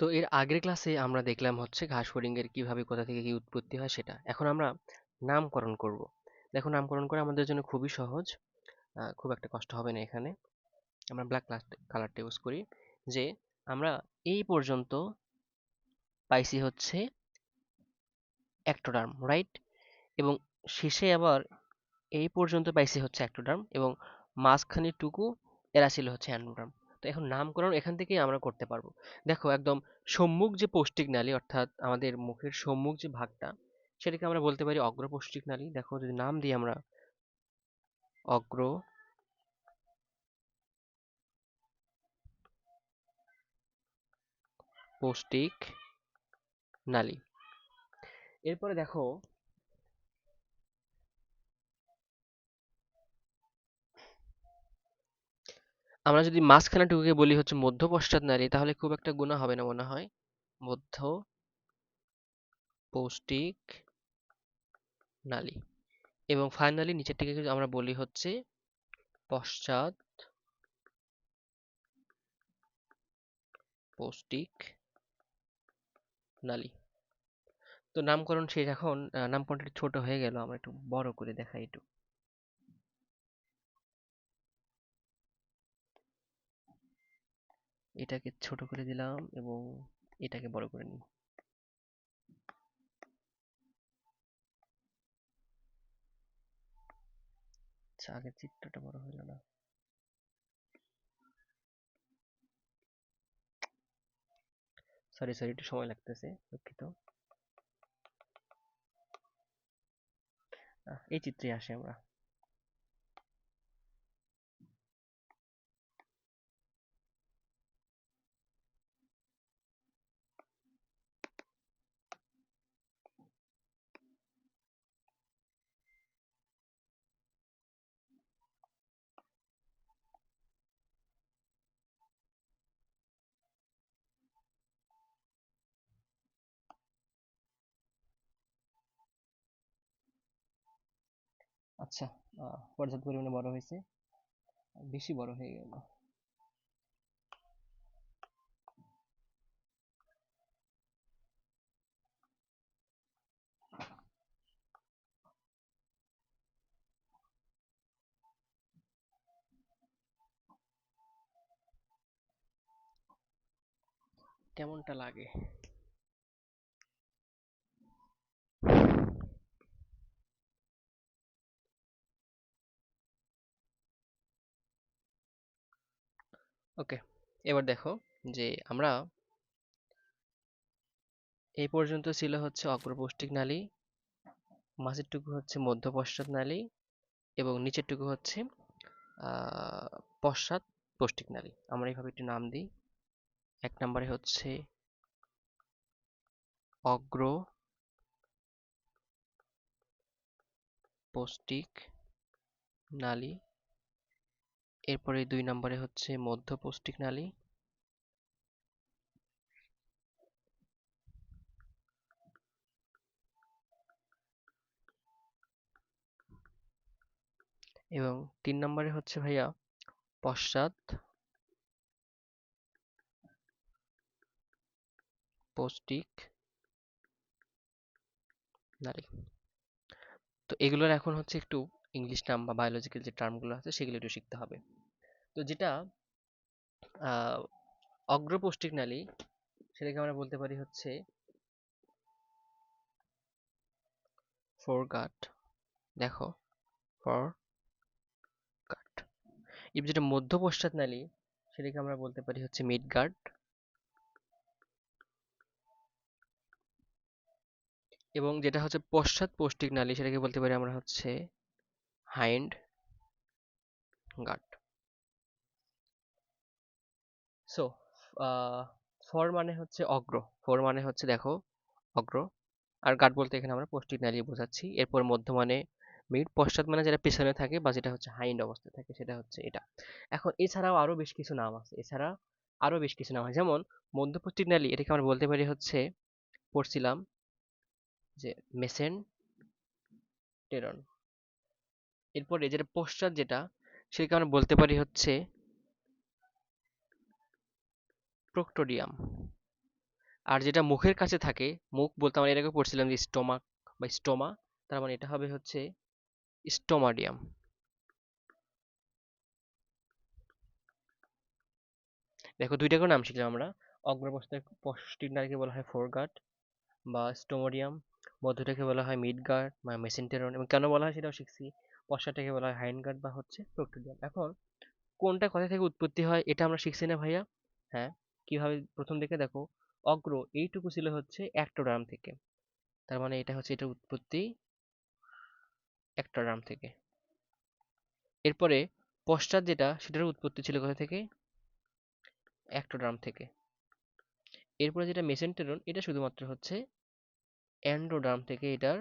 তো এর আগের ক্লাসে আমরা দেখলাম হচ্ছে ঘাস ফড়িংয়ের কীভাবে কোথা থেকে কি উৎপত্তি হয় সেটা। এখন আমরা নামকরণ করব। দেখো নামকরণ করা আমাদের জন্য খুবই সহজ। খুব একটা কষ্ট হবে না এখানে। আমরা ব্ল্যাক কালারটা ইউজ করি যে আমরা এই পর্যন্ত পাইছি হচ্ছে অ্যাক্টোডার্ম রাইট এবং শেষে আবার এই পর্যন্ত পাইছি হচ্ছে অ্যাক্টোডার্ম এবং মাঝখানের টুকু এরা ছিল হচ্ছে অ্যান্ডোডার্ম তো এখন নামকরণ এখান থেকেই আমরা করতে পারব। দেখো একদম সম্মুখ যে পৌষ্টিক নালী অর্থাৎ আমাদের মুখের সম্মুখ যে ভাগটা, সেটাকে আমরা বলতে পারি অগ্রপৌষ্টিক নালী। দেখো যদি নাম দিই আমরা, অগ্র পৌষ্টিক নালী। এরপরে দেখো আমরা যদি মাঝখানে টুকুকে বলি হচ্ছে মধ্য পশ্চাৎ নালী তাহলে খুব একটা গুণা হবে না মনে হয়। মধ্য পৌষ্টিক নালী এবং ফাইনালি নিচেরটিকে যদি আমরা বলি হচ্ছে পশ্চাৎ পৌষ্টিক নালী। তো নামকরণ শেষ এখন নামকরণটা ছোট হয়ে গেল, আমরা একটু বড় করে দেখাই একটু। এটাকে ছোট করে দিলাম এবং এটাকে বড় করে নিই। আচ্ছা আগের চিত্রটা বড় হলো না। সরি সরি একটু সময় লাগতেছে, দুঃখিত। এই চিত্রে আসি আমরা। আচ্ছা পর্যাপ্ত পরিমাণে বড় হয়েছে। বেশি বড় হয়ে গেল। কেমনটা লাগে? ওকে, এবার দেখো যে আমরা এই পর্যন্ত ছিল হচ্ছে অগ্রপৌষ্টিক নালী, মাঝেরটুকু হচ্ছে মধ্যপশ্চাৎ নালী এবং নিচেরটুকু হচ্ছে পশ্চাৎ পৌষ্টিক নালী। আমরা এইভাবে একটু নাম দিই। এক নম্বরে হচ্ছে অগ্র পৌষ্টিক নালী এরপরে দুই নম্বরে হচ্ছে মধ্য পৌষ্টিক নালী। এবং তিন নম্বরে হচ্ছে ভাইয়া পশ্চাৎ পৌষ্টিক নালী। তো এগুলোর এখন হচ্ছে একটু ইংলিশ টার্ম বা বায়োলজিক্যাল যে টার্মগুলো আছে সেগুলো একটু শিখতে হবে। তো যেটা অগ্রপৌষ্টিক নালী, সেটাকে আমরা বলতে পারি হচ্ছে ফোরগাট দেখো ফর গাট এবার যেটা মধ্য পশ্চাৎ নালী, সেটাকে আমরা বলতে পারি হচ্ছে মিড গার্ড এবং যেটা হচ্ছে পশ্চাৎ পৌষ্টিক নালী, সেটাকে বলতে পারি আমরা হচ্ছে হাইন্ড গাট সো ফর মানে হচ্ছে অগ্র। ফর মানে হচ্ছে দেখো, অগ্র। আর গাট বলতে এখানে আমরা পৌষ্টিক নালী বোঝাচ্ছি। এরপর মধ্য মানে মিড পশ্চাৎ মানে যেটা পেছনে থাকে বা যেটা হচ্ছে হাইন্ড অবস্থায় থাকে সেটা হচ্ছে এটা। এখন এছাড়াও আরও বেশ কিছু নাম আছে। এছাড়া আরও বেশ কিছু নাম আছে। যেমন মধ্য পৌষ্টিক নালী এটাকে আমরা বলতে পারি হচ্ছে, পড়ছিলাম যে মেসেন টেরন। এরপরে যেটা পশ্চাৎ যেটা, সেটাকে আমরা বলতে পারি হচ্ছে প্রক্টোডিয়াম আর যেটা মুখের কাছে থাকে, মুখ বলতে আমরা আগে পড়ছিলাম যে স্টোমাক বা স্টোমা তার মানে এটা হবে হচ্ছে স্টোমাডিয়াম দেখো দুইটা করে নাম শিখলাম আমরা। অগ্রপশ্চাৎ পশ্চিম নালীকে বলা হয় ফোরগার্ড বা স্টোমোডিয়াম মধ্যটাকে বলা হয় মিড গার্ড বা মেসেন্টেরন এবং কেন বলা হয় সেটাও শিখছি। পশ্চাৎটাকে বলা হয় হাইন্ড গার্ড বা হচ্ছে প্রোক্টোডিয়াম এখন কোনটা কথা থেকে উৎপত্তি হয় এটা আমরা শিখছি না ভাইয়া? হ্যাঁ কীভাবে প্রথম দিকে দেখো, অগ্র এইটুকু ছিল হচ্ছে অ্যাক্টোডার্ম থেকে। তার মানে এটা হচ্ছে এটার উৎপত্তি অ্যাক্টোডার্ম থেকে। এরপরে পশ্চাৎ যেটা, সেটার উৎপত্তি ছিল কোথা থেকে? অ্যাক্টোডার্ম থেকে। এরপরে যেটা মেসেন্টেরন এটা শুধুমাত্র হচ্ছে অ্যান্ড্রোডার্ম থেকে এটার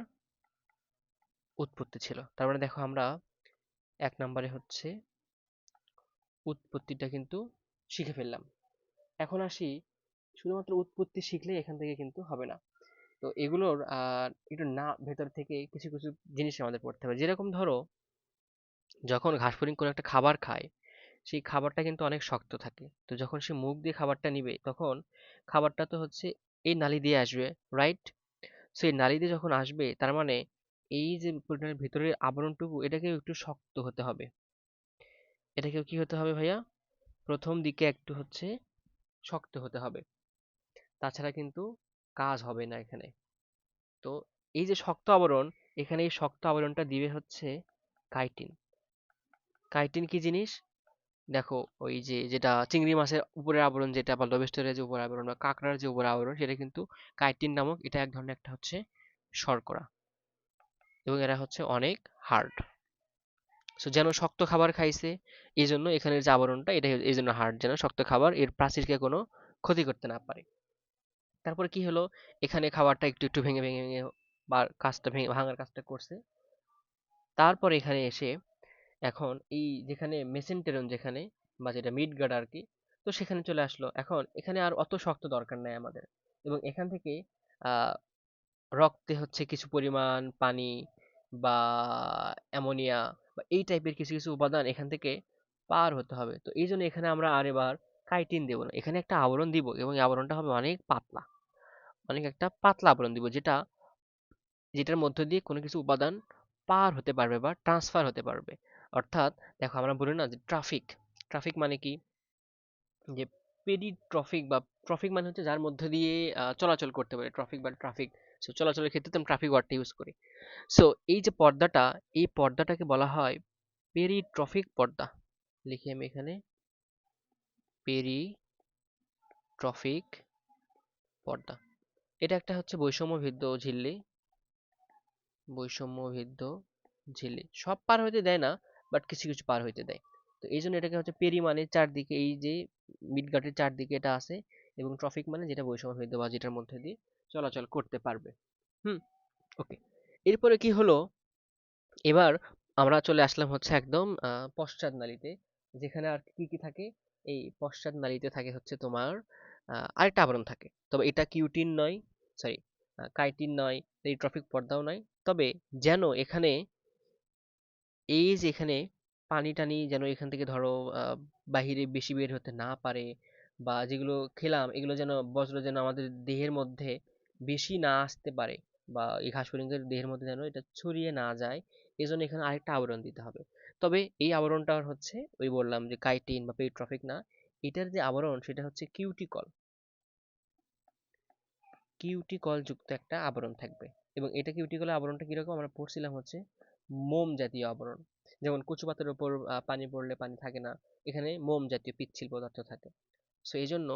উৎপত্তি ছিল। তার মানে দেখো আমরা এক নম্বরে হচ্ছে উৎপত্তিটা কিন্তু শিখে ফেললাম। এখন আসি শুধুমাত্র উৎপত্তি শিখলে এখান থেকে কিন্তু হবে না। তো এগুলোর একটু না, ভেতর থেকে কিছু কিছু জিনিস আমাদের পড়তে হবে। যেরকম ধরো, যখন ঘাস ফড়িং কোনো একটা খাবার খায়, সেই খাবারটা কিন্তু অনেক শক্ত থাকে। তো যখন সে মুখ দিয়ে খাবারটা নিবে, তখন খাবারটা তো হচ্ছে এই নালি দিয়ে আসবে রাইট সো এই নালি দিয়ে যখন আসবে, তার মানে এই যে প্রোটিনের ভিতরের আবরণটুকু, এটাকেও একটু শক্ত হতে হবে। এটাকেও কি হতে হবে ভাইয়া? প্রথম দিকে একটু হচ্ছে শক্ত হতে হবে। তাছাড়া কিন্তু কাজ হবে না এখানে। তো এই যে শক্ত আবরণ, এখানে এই শক্ত আবরণটা দিবে হচ্ছে কাইটিন কাইটিন কি জিনিস? দেখো, ওই যে যেটা চিংড়ি মাছের উপরের আবরণ যেটা বা লবেস্টারের যে উপর আবরণ বা কাঁকড়ার যে উপর আবরণ, সেটা কিন্তু কাইটিন নামক এটা এক ধরনের একটা হচ্ছে শর্করা। এবং এরা হচ্ছে অনেক হার্ড সো যেন শক্ত খাবার খাইছে এই জন্য এখানের যে আবরণটা, এটা এই জন্য হার্ড যেন শক্ত খাবার, এর প্রাচীরকে কোনো ক্ষতি করতে না পারে। তারপরে কি হলো? এখানে খাবারটা একটু একটু ভেঙে ভেঙে ভেঙে বা কাজটা ভেঙে, ভাঙার কাজটা করছে। তারপরে এখানে এসে এখন এই যেখানে মেসেন্টেরন যেখানে বা যেটা মিড গার্ড আর কি তো সেখানে চলে আসলো। এখন এখানে আর অত শক্ত দরকার নাই আমাদের। এবং এখান থেকে রক্তে হচ্ছে কিছু পরিমাণ পানি বা অ্যামোনিয়া বা এই টাইপের কিছু কিছু উপাদান এখান থেকে পার হতে হবে। তো এই জন্য এখানে আমরা আর এবার কাইটিন দেবো না। এখানে একটা আবরণ দিব এবং এই আবরণটা হবে অনেক পাতলা, অনেক একটা পাতলা আবরণ দিব যেটা, যেটার মধ্য দিয়ে কোনো কিছু উপাদান পার হতে পারবে বা ট্রান্সফার হতে পারবে। অর্থাৎ দেখো আমরা বলি না যে ট্রাফিক ট্রাফিক মানে কি? যে পেডি ট্রফিক বা ট্রফিক মানে হচ্ছে যার মধ্যে দিয়ে চলাচল করতে পারে। ট্রাফিক বা ট্রাফিক সো চলাচলের ক্ষেত্রে তো ট্রাফিক ওয়ার্ডটা ইউজ করি। সো এই যে পর্দাটা, এই পর্দাটাকে বলা হয় পেরি ট্রফিক পর্দা। লিখি আমি এখানে। পেরি ট্রফিক পর্দা। এটা একটা হচ্ছে বৈষম্য ভিদ্ধ ঝিল্লি। বৈষম্য ভিদ্ধ ঝিল্লি। সব পার হইতে দেয় না বাট কিছু কিছু পার হইতে দেয়। তো এই জন্য এটাকে হচ্ছে পেরি মানে চারদিকে, এই যে মিডগাটের চারদিকে এটা আছে এবং ট্রফিক মানে যেটা বৈষম্য ভিদ্ধ বা যেটার মধ্যে দিয়ে চলাচল করতে পারবে। হুম? ওকে। এরপরে কি হলো? এবার আমরা চলে আসলাম হচ্ছে একদম পশ্চাৎ নালীতে, যেখানে আর কি কি থাকে? এই পশ্চাৎ নালীতে থাকে হচ্ছে তোমার আরেকটা আবরণ থাকে। তবে এটা কিউটিন নয় সরি কাইটিন নয়, এই ট্রফিক পর্দাও নয়। তবে যেন এখানে, এই যে এখানে পানি টানি যেন এখান থেকে ধরো বাহিরে বেশি বের হতে না পারে বা যেগুলো খেলাম, এগুলো যেন বজ্র যেন আমাদের দেহের মধ্যে বেশি না আসতে পারে বা এই ঘাস ফড়িংয়ের দেহের মধ্যে যেন এটা ছড়িয়ে না যায়, এজন্য এখানে আরেকটা আবরণ দিতে হবে। তবে এই আবরণটা হচ্ছে, ওই বললাম যে কাইটিন বা পেট্রফিক না, এটার যে আবরণ সেটা হচ্ছে কিউটিকল কিউটিকল যুক্ত একটা আবরণ থাকবে এবং এটা কিউটিকলের আবরণটা কীরকম? আমরা পড়ছিলাম হচ্ছে মোম জাতীয় আবরণ। যেমন কচু পাতার উপর পানি পড়লে পানি থাকে না। এখানে মোম জাতীয় পিচ্ছিল পদার্থ থাকে। সো এই জন্য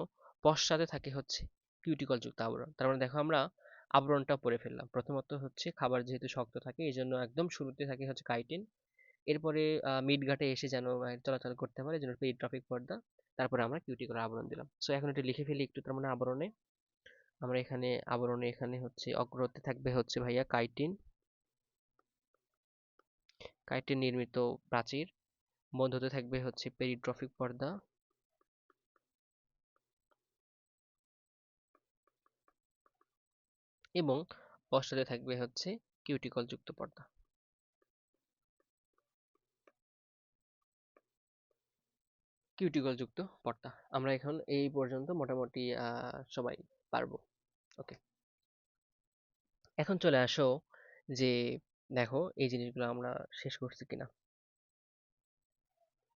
পশ্চাতে থাকে হচ্ছে কিউটিকল যুক্ত আবরণ। তার মানে দেখো আমরা আবরণটা পরে ফেললাম। প্রথমত হচ্ছে খাবার যেহেতু শক্ত থাকে এই জন্য একদম শুরুতে থাকে হচ্ছে কাইটিন এরপরে মিড ঘাটে এসে যেন চলাচল করতে পারে পেইড ট্রাফিক পর্দা। তারপরে আমরা কিউটিকল আবরণ দিলাম। সো এখন এটা লিখে ফেলি একটু, তার মানে আবরণে। আমরা এখানে, আবরণে এখানে হচ্ছে অগ্রতে থাকবে হচ্ছে ভাইয়া কাইটিন কাইটিন নির্মিত প্রাচীর। মধ্যতে থাকবে হচ্ছে পেরিট্রফিক পর্দা। এবং পশ্চাতে থাকবে হচ্ছে কিউটিকল যুক্ত পর্দা। কিউটিকল যুক্ত পর্দা। আমরা এখন এই পর্যন্ত মোটামুটি সবাই পারব। ওকে। এখন চলে আসো যে দেখো এই জিনিসগুলো আমরা শেষ করছি কিনা।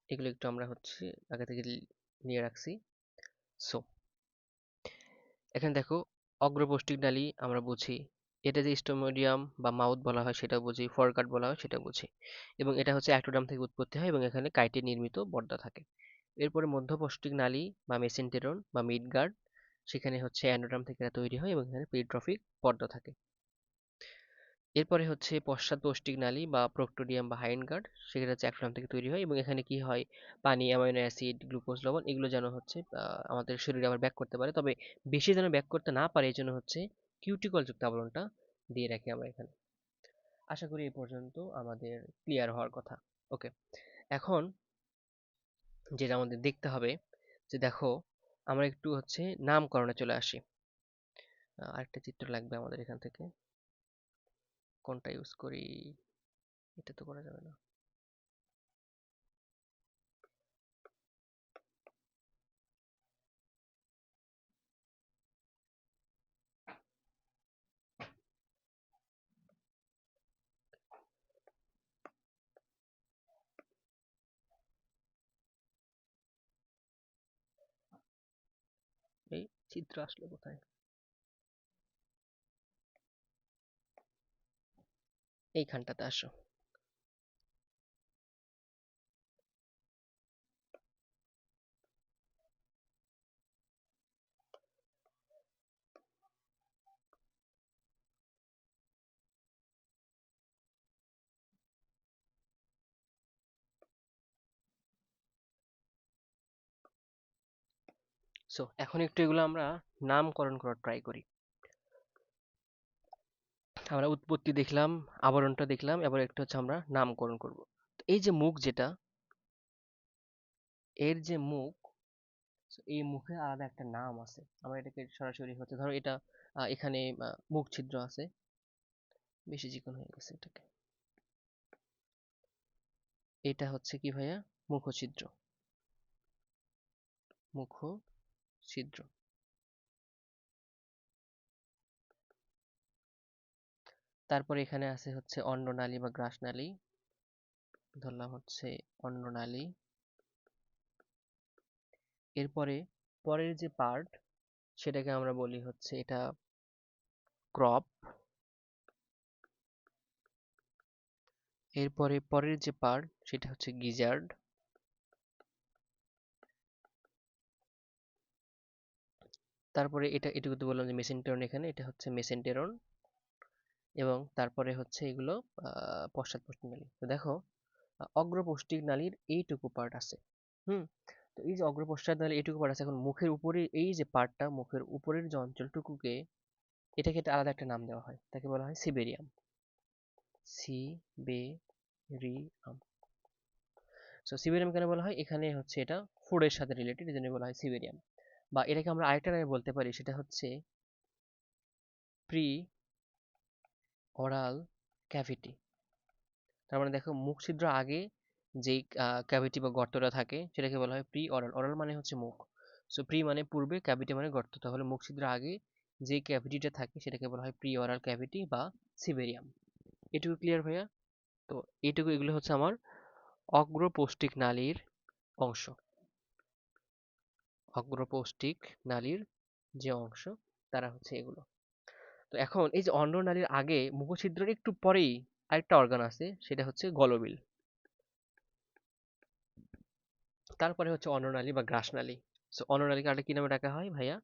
এগুলো একটু আমরা হচ্ছে আগে থেকে নিয়ে রাখছি। সো এখানে দেখো অগ্রপৌষ্টিক নালী আমরা বুঝি। এটা যে স্টোমোডিয়াম বা মাউথ বলা হয় সেটা বুঝি ফরকাট বলা হয় সেটা বুঝি। এবং এটা হচ্ছে অ্যাক্টোডাম থেকে উৎপত্তি হয় এবং এখানে কাইটে নির্মিত পর্দা থাকে। এরপরে মধ্যপৌষ্টিক নালী বা মেসেন্টেরন বা মিডগার্ড, সেখানে হচ্ছে অ্যান্ডোডাম থেকে তৈরি হয় এবং এখানে পেরিট্রফিক পর্দা থাকে। এরপরে হচ্ছে পশ্চাৎপৌষ্টিক নালী বা প্রোক্টোডিয়াম বা হাইন্ডগার্ড সেখানে হচ্ছে অ্যাক্টোডাম থেকে তৈরি হয় এবং এখানে কি হয়? পানি, অ্যামাইনো অ্যাসিড, গ্লুকোজ, লবণ এগুলো যেন হচ্ছে আমাদের শরীরে আবার ব্যাক করতে পারে। তবে বেশি যেন ব্যাক করতে না পারে এই জন্য হচ্ছে কিউটিকল যুক্ত আবরণটা দিয়ে রাখি আমরা এখানে। আশা করি এই পর্যন্ত আমাদের ক্লিয়ার হওয়ার কথা। ওকে এখন যেটা আমাদের দেখতে হবে যে দেখো, আমরা একটু হচ্ছে নামকরণে চলে আসি। আরেকটা চিত্র লাগবে আমাদের এখান থেকে। কোনটা ইউজ করি? এটা তো করা যাবে না। এই চিত্র আসলে কোথায়? এইখানটাতে আসো। সো এখন একটু এগুলো আমরা নামকরণ করার ট্রাই করি। আমরা উৎপত্তি দেখলাম, আবরণটা দেখলাম, এবার একটু হচ্ছে আমরা নামকরণ করব। এই যে মুখ যেটা, এর যে মুখ এই মুখে আলাদা একটা নাম আছে। আমরা এটাকে সরাসরি হচ্ছে, ধরো এটা এখানে মুখ ছিদ্র আছে। বেশি চিকন হয়ে গেছে এটাকে। এটা হচ্ছে কি ভাইয়া? মুখ ছিদ্র মুখ ছিদ্র তারপর এখানে আছে হচ্ছে অন্ননালী বা গ্রাসনালী ধরলাম হচ্ছে অন্ননালী এরপরে পরের যে পার্ট সেটাকে আমরা বলি হচ্ছে এটা ক্রপ এরপরে পরের যে পার্ট সেটা হচ্ছে গিজার্ড। তারপরে এটা এটুকু বললাম যে মেসেন্টেরন এখানে, এটা হচ্ছে মেসেন্টেরন এবং তারপরে হচ্ছে এগুলো পশ্চাৎপৌষ্টিক নালী তো দেখো অগ্রপৌষ্টিক নালীর এইটুকু পার্ট আছে, হুম? তো এই যে অগ্রপশ্চাৎ নালী এইটুকু পার্ট আছে, এখন মুখের উপরে, এই যে পার্টটা মুখের উপরের যে অঞ্চলটুকুকে, এটাকে একটা আলাদা একটা নাম দেওয়া হয়। তাকে বলা হয় সিবেরিয়াম। সিবেরিয়াম। সো সিবেরিয়াম কেন বলা হয়? এখানে হচ্ছে এটা ফুডের সাথে রিলেটেড এই জন্য বলা হয় সিবেরিয়াম। বা এটাকে আমরা আরেকটা নামে বলতে পারি, সেটা হচ্ছে প্রি অরাল ক্যাভিটি তার মানে দেখো, মুখ ছিদ্র আগে যেই ক্যাভিটি বা গর্তটা থাকে, সেটাকে বলা হয় প্রি অরাল অরাল মানে হচ্ছে মুখ। সো প্রি মানে পূর্বে ক্যাভিটি মানে গর্ত। তাহলে মুখ ছিদ্র আগে যে ক্যাভিটিটা থাকে, সেটাকে বলা হয় প্রি অরাল ক্যাভিটি বা সিবেরিয়াম এটুকু ক্লিয়ার ভাইয়া? তো এটুকু, এগুলো হচ্ছে আমার অগ্রপৌষ্টিক নালীর অংশ। অগ্রপৌষ্টিক নালীর যে অংশ, তারা হচ্ছে এগুলো। তো এখন এই যে অন্ননালীর আগে মুখছিদ্রের একটু পরেই আরেকটা অর্গান আছে, সেটা হচ্ছে গলবিল। তারপরে হচ্ছে অন্ননালী বা গ্রাসনালী। সো অন্ননালীকে আরেকটা কি নামে ডাকা হয় ভাইয়া?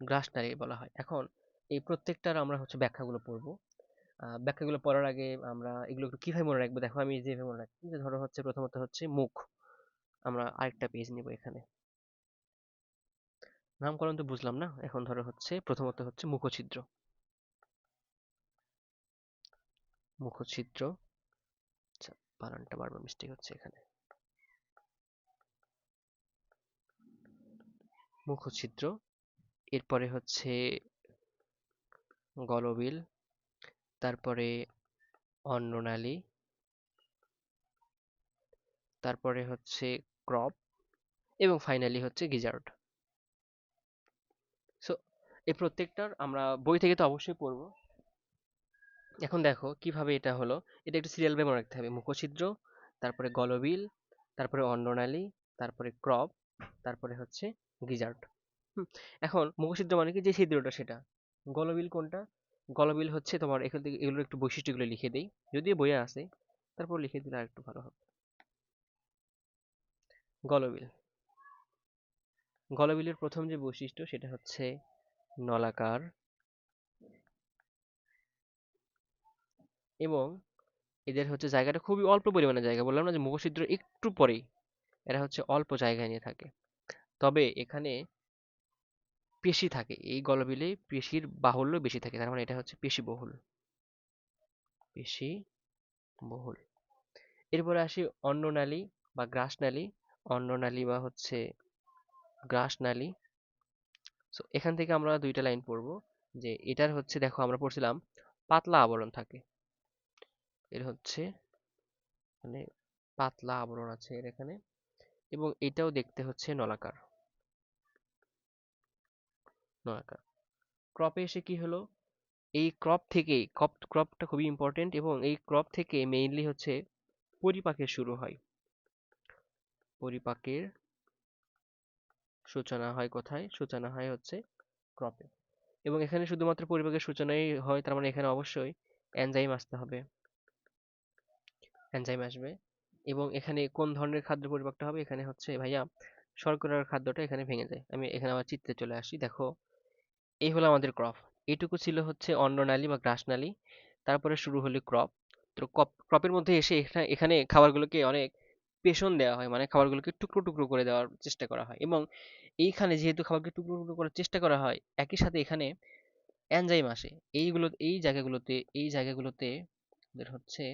গ্রাসনালী বলা হয়। এখন এই প্রত্যেকটার আমরা হচ্ছে ব্যাখ্যাগুলো পড়ব। ব্যাখ্যাগুলো পড়ার আগে আমরা এগুলো একটু কীভাবে মনে রাখব? দেখো, আমি যেভাবে মনে রাখি যে ধরো হচ্ছে প্রথমত হচ্ছে মুখ। আমরা আরেকটা পেজ নিব এখানে। নামকরণ তো বুঝলাম না? এখন ধরো হচ্ছে প্রথমত হচ্ছে মুখছিদ্র। মুখছিদ্র। আচ্ছা বানানটা বারবার মিস্টেক হচ্ছে এখানে। মুখছিদ্র, এরপরে হচ্ছে গলবিল, তারপরে অন্ননালী, তারপরে হচ্ছে ক্রপ, এবং ফাইনালি হচ্ছে গিজার্ড। সো এই প্রত্যেকটার আমরা বই থেকে তো অবশ্যই পড়ব। এখন দেখো কীভাবে এটা হলো। এটা একটু সিরিয়াল ভাবে মনে রাখতে হবে। মুখছিদ্র, তারপরে গলবিল, তারপরে অন্ডনালী তারপরে ক্রপ, তারপরে হচ্ছে গিজার্ড। এখন মুখছিদ্র মানে কি? যে ছিদ্রটা সেটা। গলবিল কোনটা? গলবিল হচ্ছে তোমার এখান থেকে এগুলোর একটু বৈশিষ্ট্যগুলো লিখে দেই। যদিও বইয়ে আছে, তারপর লিখে দিলে আর একটু ভালো হবে। গলবিল। গলবিলের প্রথম যে বৈশিষ্ট্য সেটা হচ্ছে নলাকার এবং এদের হচ্ছে জায়গাটা খুবই অল্প পরিমাণে জায়গা বললাম না যে মুখছিদ্র একটু পরেই। এরা হচ্ছে অল্প জায়গায় নিয়ে থাকে। তবে এখানে পেশি থাকে। এই গলবিলে পেশির বাহুল্য বেশি থাকে। তার মানে এটা হচ্ছে পেশি বহুল। পেশি বহুল। এরপরে আসি অন্ননালী বা গ্রাসনালী অন্ননালী বা হচ্ছে গ্রাসনালী সো এখান থেকে আমরা দুইটা লাইন পড়ব। যে এটার হচ্ছে, দেখো আমরা পড়ছিলাম, পাতলা আবরণ থাকে। এর হচ্ছে মানে পাতলা আবরণ আছে এর এখানে এবং এটাও দেখতে হচ্ছে নলাকার। নলাকার। ক্রপে এসে কি হলো? এই ক্রপ থেকেই ক্রপ ক্রপটা খুবই ইম্পর্টেন্ট এবং এই ক্রপ থেকে মেইনলি হচ্ছে পরিপাকের শুরু হয়। পরিপাকের সূচনা হয় কোথায়? সূচনা হয় হচ্ছে ক্রপে এবং এখানে শুধুমাত্র পরিপাকের সূচনাই হয়, তার মানে এখানে অবশ্যই এনজাইম আসতে হবে। এনজাইম আসবে এবং এখানে কোন ধরনের খাদ্য পরিপাকটা হবে? এখানে হচ্ছে, ভাইয়া, শর্করার খাদ্যটা এখানে ভেঙে যায়। আমি এখানে আবার চিত্রে চলে আসি। দেখো, এই হলো আমাদের ক্রপ এটুকু ছিল হচ্ছে অন্ননালী বা গ্রাসনালী তারপরে শুরু হলো ক্রপ তো ক্রপের মধ্যে এসে এখানে এখানে খাবারগুলোকে অনেক পেশন দেওয়া হয় মানে খাবারগুলোকে টুকরো টুকরো করে দেওয়ার চেষ্টা করা হয় এবং এইখানে যেহেতু খাবারকে টুকরো টুকরো করার চেষ্টা করা হয়, একই সাথে এখানে এনজাইম আসে। এইগুলো, এই জায়গাগুলোতে এই জায়গাগুলোতে হচ্ছে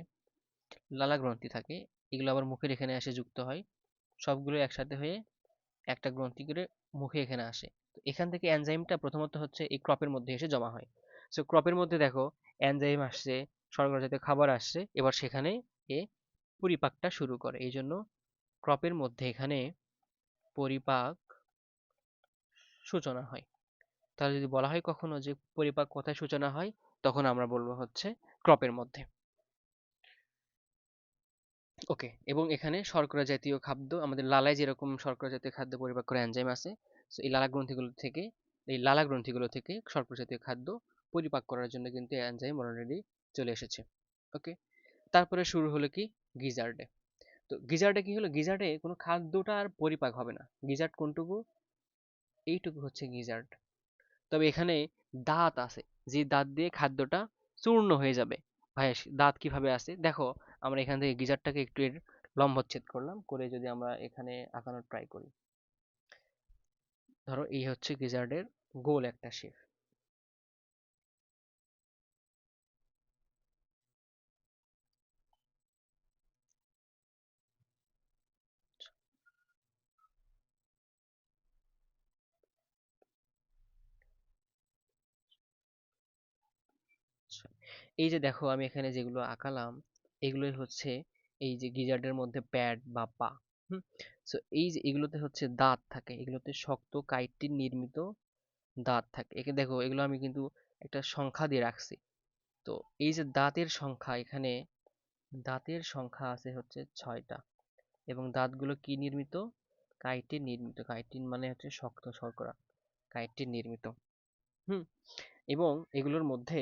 লালা গ্রন্থি থাকে। এগুলো আবার মুখের এখানে এসে যুক্ত হয়। সবগুলো একসাথে হয়ে একটা গ্রন্থি করে মুখে এখানে আসে। এখান থেকে এনজাইমটা প্রথমত হচ্ছে এই ক্রপের মধ্যে এসে জমা হয়। সো ক্রপের মধ্যে দেখো এনজাইম আসছে, শর্করা জাতীয় খাবার আসছে, এবার সেখানে এ পরিপাকটা শুরু করে। এই জন্য ক্রপের মধ্যে এখানে পরিপাক সূচনা হয়। তাহলে যদি বলা হয় কখনো যে পরিপাক কোথায় সূচনা হয়, তখন আমরা বলব হচ্ছে ক্রপের মধ্যে। ওকে, এবং এখানে শর্করা জাতীয় খাদ্য, আমাদের লালায় যেরকম শর্করা জাতীয় খাদ্য পরিপাক করে এনজাইম আছে এই লালা গ্রন্থিগুলো থেকে, এই লালা গ্রন্থিগুলো থেকে শর্করা জাতীয় খাদ্য পরিপাক করার জন্য কিন্তু এনজাইম অলরেডি চলে এসেছে, ওকে? তারপরে শুরু হলো কি? গিজার্ডে। তো গিজার্ডে কি হলো? গিজার্ডে কোনো খাদ্যটা আর পরিপাক হবে না। গিজার্ড কোনটুকু? এইটুকু হচ্ছে গিজার্ড। তবে এখানে দাঁত আছে, যে দাঁত দিয়ে খাদ্যটা চূর্ণ হয়ে যাবে। ভাই দাঁত কীভাবে আছে? দেখো আমরা এখান থেকে গিজারটাকে একটু এর লম্বচ্ছেদ করলাম, করে যদি আমরা এখানে আঁকানোর ট্রাই করি। ধরো এই হচ্ছে গিজার্ডের গোল একটা শেপ এই যে দেখো আমি এখানে যেগুলো আঁকালাম এগুলোই হচ্ছে এই যে গিজার্ডের মধ্যে প্যাড বা পা, হুম? সো এই যে এগুলোতে হচ্ছে দাঁত থাকে, এগুলোতে শক্ত কাইটিন নির্মিত দাঁত থাকে। একে দেখো, এগুলো আমি কিন্তু একটা সংখ্যা দিয়ে রাখছি। তো এই যে দাঁতের সংখ্যা, এখানে দাঁতের সংখ্যা আছে হচ্ছে ছয়টা। এবং দাঁতগুলো কি নির্মিত? কাইটিন নির্মিত। কাইটিন মানে হচ্ছে শক্ত শর্করা কাইটিন নির্মিত, হুম? এবং এগুলোর মধ্যে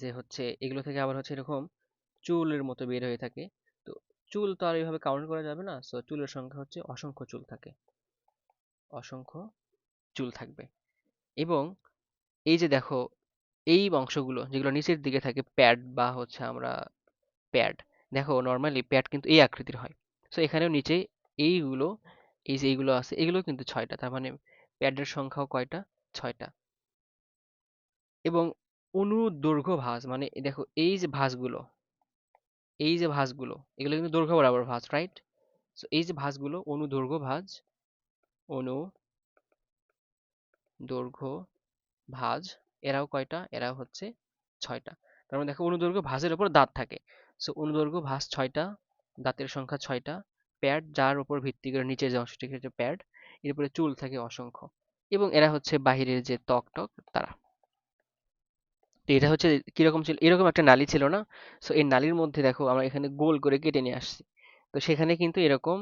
যে হচ্ছে এগুলো থেকে আবার হচ্ছে এরকম চুলের মতো বের হয়ে থাকে। তো চুল তো আর এইভাবে কাউন্ট করা যাবে না। সো চুলের সংখ্যা হচ্ছে অসংখ্য চুল থাকে। অসংখ্য চুল থাকবে। এবং এই যে দেখো, এই অংশগুলো যেগুলো নিচের দিকে থাকে প্যাড বা হচ্ছে আমরা প্যাড দেখো নর্মালি প্যাড কিন্তু এই আকৃতির হয়। সো এখানেও নিচে এইগুলো, এই যে এইগুলো আছে এগুলো কিন্তু ছয়টা। তার মানে প্যাডের সংখ্যাও কয়টা? ছয়টা। এবং অনুদৈর্ঘ্য ভাঁজ মানে দেখো এই যে ভাঁজগুলো এই যে ভাঁজগুলো এগুলো কিন্তু দৈর্ঘ্য বরাবর ভাঁজ রাইট সো এই যে ভাঁজগুলো অনুদৈর্ঘ্য ভাঁজ অনু দৈর্ঘ্য ভাঁজ এরাও কয়টা? এরাও হচ্ছে ছয়টা। তার মানে দেখো অনুদৈর্ঘ্য ভাঁজের উপর দাঁত থাকে। সো অনুদৈর্ঘ্য ভাঁজ ছয়টা, দাঁতের সংখ্যা ছয়টা, প্যাড যার উপর ভিত্তি করে নিচে যে অংশটি হচ্ছে প্যাড, এর উপরে চুল থাকে অসংখ্য। এবং এরা হচ্ছে বাহিরের যে ত্বক টক তারা। এটা হচ্ছে কীরকম ছিল? এরকম একটা নালী ছিল না? সো এই নালীর মধ্যে দেখো আমরা এখানে গোল করে কেটে নিয়ে আসছি। তো সেখানে কিন্তু এরকম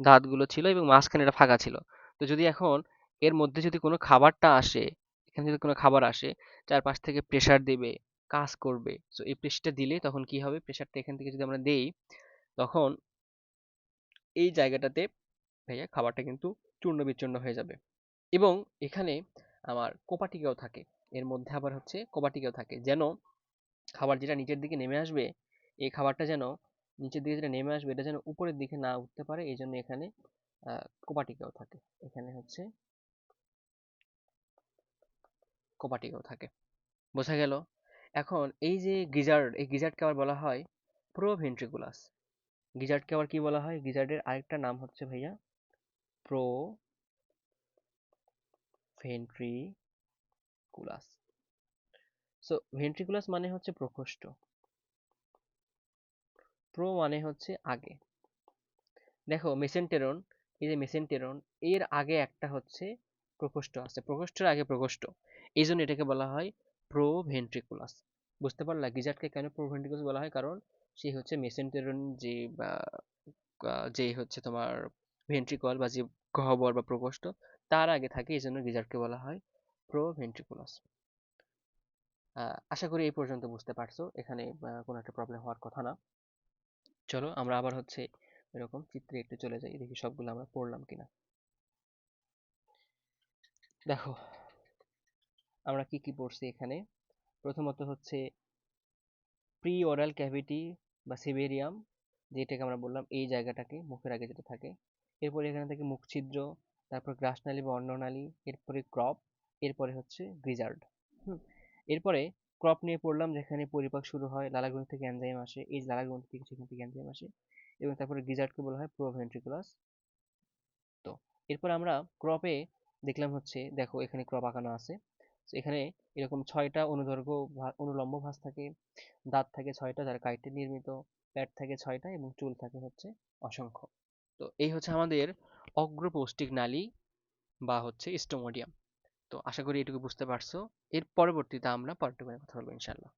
দাঁতগুলো ছিল এবং মাঝখানে এটা ফাঁকা ছিল। তো যদি এখন এর মধ্যে যদি কোনো খাবারটা আসে, এখানে যদি কোনো খাবার আসে, চারপাশ থেকে প্রেশার দেবে, কাজ করবে সো এই প্রেসারটা দিলে তখন কি হবে? প্রেশারটা এখান থেকে যদি আমরা দেই, তখন এই জায়গাটাতে ভাইয়া খাবারটা কিন্তু চূর্ণ বিচূর্ণ হয়ে যাবে। এবং এখানে আমার কোপাটিকাও থাকে। এর মধ্যে আবার হচ্ছে কোপাটিকাও থাকে। যেন খাবার যেটা নিচের দিকে নেমে আসবে, এই খাবারটা যেন নিচের দিকে যেটা নেমে আসবে, এটা যেন উপরের দিকে না উঠতে পারে, এই জন্য এখানে কোপাটিকাও থাকে। এখানে হচ্ছে কোপাটিকাও থাকে। বোঝা গেল? এখন এই যে গিজার্ড এই গিজার্ডকে আবার বলা হয় প্রোভেন্ট্রিকুলাস। গিজার্ডকে আবার কি বলা হয়? গিজার্ডের আরেকটা নাম হচ্ছে ভাইয়া প্রো ভেন্ট্রিকুলাস সো ভেন্ট্রিকুলাস মানে হচ্ছে প্রকোষ্ঠ। প্রো মানে হচ্ছে আগে। দেখো মেসেন্টেরন এই যে মেসেন্টেরন এর আগে একটা হচ্ছে প্রকোষ্ঠ আছে। প্রকোষ্ঠের আগে প্রকোষ্ঠ। এই জন্য এটাকে বলা হয় প্রো ভেন্ট্রিকুলাস বুঝতে পারলা? গিজার্ডকে কেন প্রো ভেন্ট্রিকুলাস বলা হয়? কারণ সে হচ্ছে মেসেন্টেরন যে যে হচ্ছে তোমার ভেন্ট্রিকল বা যে গহ্বর বা প্রকোষ্ঠ, তার আগে থাকে এই জন্য গিজার্ডকে বলা হয় প্রো ভেন্ট্রিকুলাস আশা করি এই পর্যন্ত বুঝতে পারছ। এখানে কোনো একটা প্রবলেম হওয়ার কথা না। চলো, আমরা আবার হচ্ছে এরকম চিত্রে একটু চলে যাই, দেখি সবগুলো আমরা পড়লাম কিনা। দেখো, আমরা কি কি পড়ছি এখানে? প্রথমত হচ্ছে প্রি ওরাল ক্যাভিটি বা সিবেরিয়াম যেটাকে আমরা বললাম, এই জায়গাটাকে, মুখের আগে যেটা থাকে। এরপরে এখানে থাকে মুখ ছিদ্র তারপর গ্রাসনালী বা অন্ননালী, এরপরে ক্রপ এরপরে হচ্ছে গ্রিজার্ড হুম। এরপরে ক্রপ নিয়ে পড়লাম যেখানে পরিপাক শুরু হয় লালাগ্রন্থি থেকে এনজাইম আসে এই লালাগ্রন্থি থেকে সেখান থেকে এনজাইম আসে এবং তারপরে গিজার্ডকে বলা হয় প্রোভেন্ট্রিকুলাস তো এরপর আমরা ক্রপে দেখলাম হচ্ছে দেখো এখানে ক্রপ আঁকানো আছে। এখানে এরকম ছয়টা অনুদৈর্ঘ্য অনুলম্ব ভাঁজ থাকে দাঁত থাকে ছয়টা যারা কাইটে নির্মিত প্যাট থাকে ছয়টা এবং চুল থাকে হচ্ছে অসংখ্য। তো এই হচ্ছে আমাদের অগ্রপৌষ্টিক নালী বা হচ্ছে স্টোমোডিয়াম তো আশা করি এটুকু বুঝতে পারছ। এর পরবর্তীতে আমরা পরের কথা বলব ইনশাল্লাহ